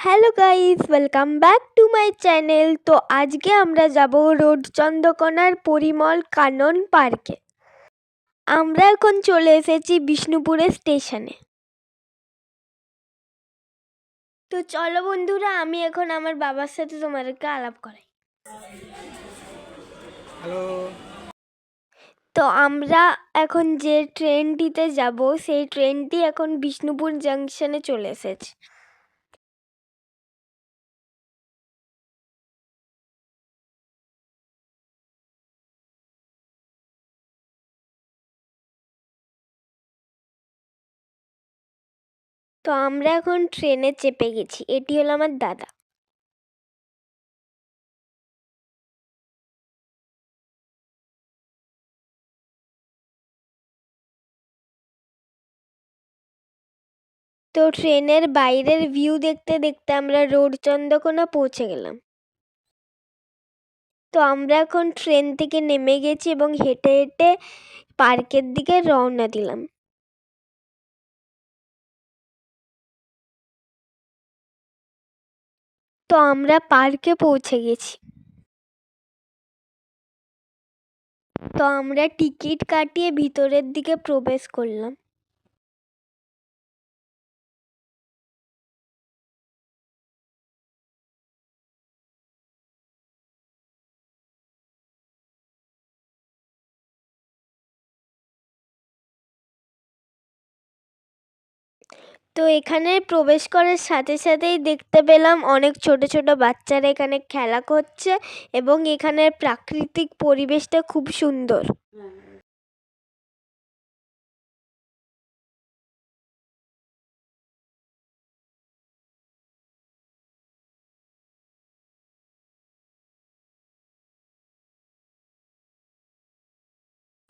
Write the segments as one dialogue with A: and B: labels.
A: Hello guys welcome back to my channel তো আজকে আমরা যাব রোড চন্দ্রকোনার পরিমল কানন পার্কে আমরা এখন চলে এসেছি বিষ্ণুপুরের স্টেশনে তো চলো বন্ধুরা আমি এখন আমার বাবার সাথে তোমাদেরকে আলাপ করাই।
B: হ্যালো
A: তো আমরা এখন যে ট্রেনটিতে যাব সেই ট্রেনটি এখন বিষ্ণুপুর জাংশনে চলে এসেছে। তো আমরা এখন ট্রেনে চেপে গেছি। এটি হলো আমার দাদা। তো ট্রেনের বাইরের ভিউ দেখতে দেখতে আমরা রোড চন্দ্রকোনা পৌঁছে গেলাম। তো আমরা এখন ট্রেন থেকে নেমে গেছি এবং হেঁটে হেঁটে পার্কের দিকে রওনা দিলাম। তো আমরা পার্কে পৌঁছে গেছি। তো আমরা টিকিট কাটিয়ে ভিতরের দিকে প্রবেশ করলাম। তো এখানে প্রবেশ করার সাথে সাথেই দেখতে পেলাম অনেক ছোট ছোট বাচ্চারা এখানে খেলা করছে এবং এখানের প্রাকৃতিক পরিবেশটা খুব সুন্দর।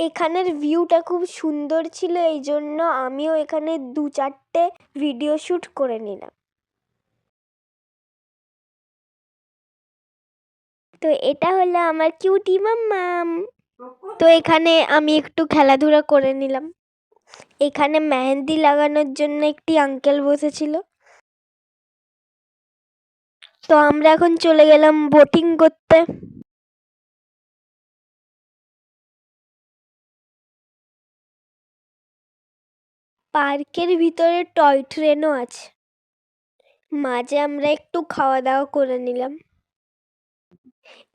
A: এখানের ভিউটা খুব সুন্দর ছিল এই জন্য আমিও এখানে দু চারটে ভিডিও শ্যুট করে নিলাম। তো এটা হলো আমার কিউটি মাম্মাম। তো এখানে আমি একটু খেলাধুলা করে নিলাম। এখানে মেহেন্দি লাগানোর জন্য একটি আঙ্কেল বসেছিল। তো আমরা এখন চলে গেলাম বোটিং করতে। পার্কের ভিতরে টয় ট্রেনও আছে। মাঝে আমরা একটু খাওয়া দাওয়া করে নিলাম।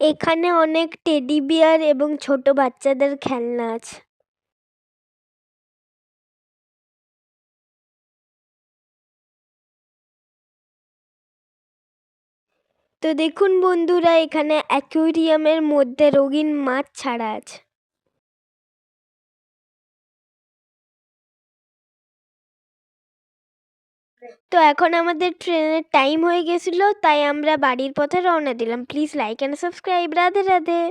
A: এখানে অনেক টেডি বিয়ার এবং ছোট বাচ্চাদের খেলনা আছে। তো দেখুন বন্ধুরা, এখানে অ্যাকুয়ারিয়ামের মধ্যে রঙিন মাছ ছাড়া আছে। তো এখন আমাদের ট্রেনের টাইম হয়ে গেছিল, তাই আমরা বাড়ির পথে রওনা দিলাম। Please like and subscribe Radhe Radhe.